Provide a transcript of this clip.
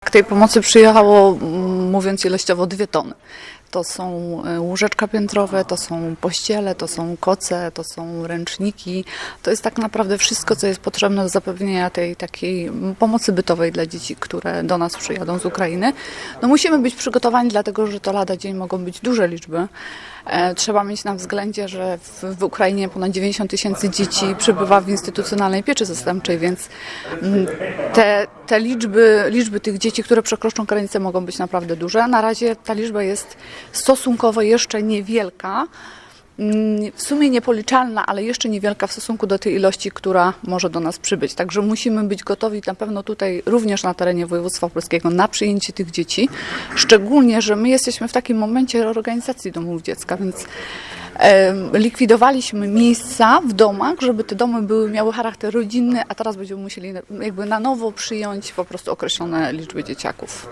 Tej pomocy przyjechało, mówiąc ilościowo, dwie tony. To są e, łóżeczka piętrowe, to są pościele, to są koce, to są ręczniki. To jest tak naprawdę wszystko, co jest potrzebne do zapewnienia tej takiej pomocy bytowej dla dzieci, które do nas przyjadą z Ukrainy. No musimy być przygotowani, dlatego że to lada dzień mogą być duże liczby. E, Trzeba mieć na względzie, że w, Ukrainie ponad 90 tysięcy dzieci przebywa w instytucjonalnej pieczy zastępczej, więc te, te liczby, liczby tych dzieci, które przekroczą granicę mogą być naprawdę duże. Na razie ta liczba jest stosunkowo jeszcze niewielka. Mm, W sumie niepoliczalna, ale jeszcze niewielka w stosunku do tej ilości, która może do nas przybyć. Także musimy być gotowi na pewno tutaj, również na terenie województwa opolskiego, na przyjęcie tych dzieci. Szczególnie, że my jesteśmy w takim momencie reorganizacji domów dziecka, więc likwidowaliśmy miejsca w domach, żeby te domy były, miały charakter rodzinny, a teraz będziemy musieli jakby na nowo przyjąć po prostu określone liczby dzieciaków.